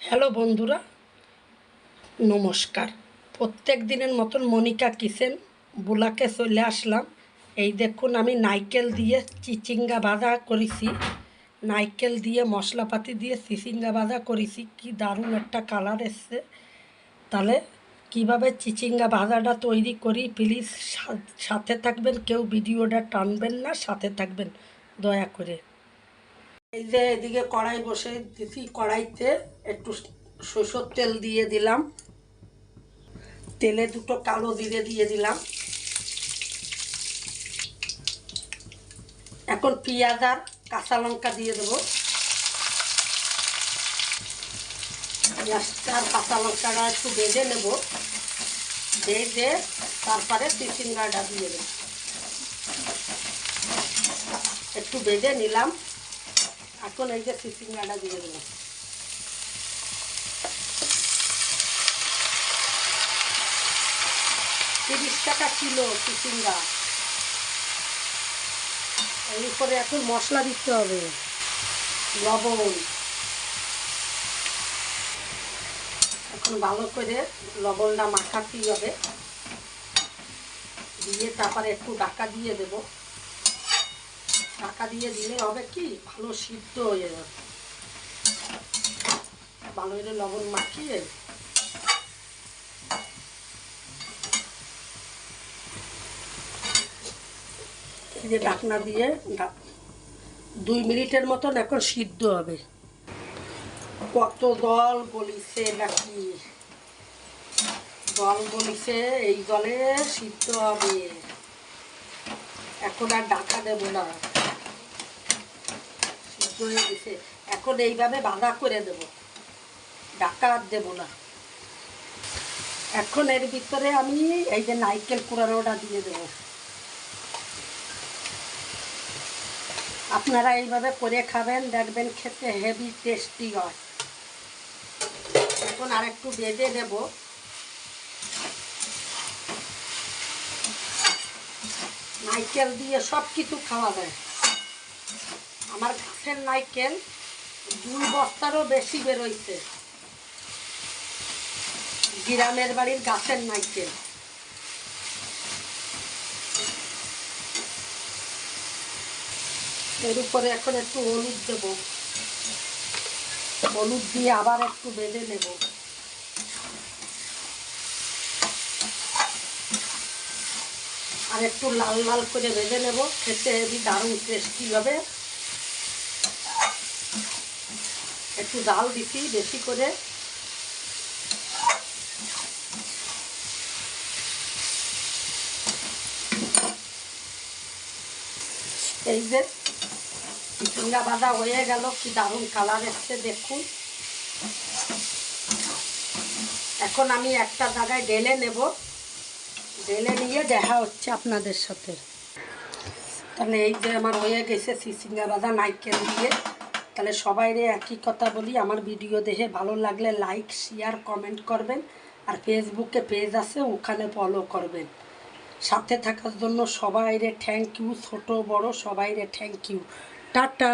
Hello বন্ধুরা, নমস্কার। প্রত্যেক দিনের মতন মনিকা কিচেন বুলাকে চলে আসলাম। এই দেখুন, আমি নাইকেল দিয়ে চিচিঙ্গা ভাজা করেছি। নাইকেল দিয়ে মশলাপাতি দিয়ে চিচিঙ্গা ভাজা করেছি। কি দারুণ একটা কালার এসছে। তাহলে কীভাবে চিচিঙ্গা ভাজাটা তৈরি করি প্লিজ সাথে থাকবেন, কেউ ভিডিওটা টানবেন না, সাথে থাকবেন, দয়া করে। এই যে এদিকে কড়াই বসে দিছি, কড়াইতে একটু সরষের তেল দিয়ে দিলাম। তেলে দুটো কালো জিরে দিয়ে দিলাম। এখন পেঁয়াজ আর কাঁচা লঙ্কা দিয়ে দেবো। পেঁয়াজটা আর কাঁচা লঙ্কাটা একটু বেজে নেব। ভেজে তারপরে চিচিঙ্গাটা দিয়ে দেবো। একটু বেজে নিলাম। এখন এই যে চিচিঙ্গাটা দিয়ে দিলাম তিরিশ টাকা কিলো চিচিঙ্গা এর উপরে এখন মশলা দিতে হবে। লবণ। এখন ভালো করে লবণটা মাখাতেই হবে। দিয়ে তারপরে একটু ডাকা দিয়ে দেবো। ঢাকা দিয়ে দিলে হবে কি? ভালো সিদ্ধ হয়ে যাবে। ভালো করে লবণ মাখিয়ে যে ঢাকনা দিয়ে দুই মিনিটের মতন এখন সিদ্ধ হবে। কত দল বলিছে নাকি? জল বলিছে এই জলে সিদ্ধ হবে। এখন আর ডাকা দেবো না। হয়ে গেছে এখন এইভাবে বাঁধা করে দেব। ডাকা দেবো না। এখন এর ভিতরে আমি এই যে নাইকেল কুড়ানোটা দিয়ে দেবো। আপনারা এইভাবে করে খাবেন, দেখবেন খেতে হেভি টেস্টি হয়। এখন আর একটু বেঁধে নেব নাইকেল দিয়ে সব কিছু খাওয়া যায়। আমার গাছের নাইকেল দুই বস্তারও বেশি বেরোইছে। গ্রামের বাড়ির গাছের নাইকেল। এর উপরে এখন একটু হলুদ দেব। হলুদ দিয়ে আবার একটু বেঁধে নেব। আর একটু লাল লাল করে বেঁধে নেব। খেতে দারুণ টেস্টি হবে। একটু ডাল দিচ্ছি, বেশি করে। এই যে চিচিঙ্গা বাঁধা হয়ে গেল, কি দারুণ কালার এসছে, দেখুন। এখন আমি একটা জায়গায় ঢেলে নেব। ঢেলে নিয়ে দেখা হচ্ছে আপনাদের সাথে। তাহলে এই যে আমার হয়ে গেছে চিচিঙ্গা বাঁধা নাইকেল দিয়ে। তাহলে সবাইরে একই কথা বলি, আমার ভিডিও দেখে ভালো লাগলে লাইক শেয়ার কমেন্ট করবেন, আর ফেসবুকে পেজ আছে, ওখানে ফলো করবেন। সাথে থাকার জন্য সবাইরে থ্যাংক ইউ ছোট, বড়, সবাইরে থ্যাংক ইউ টাটা!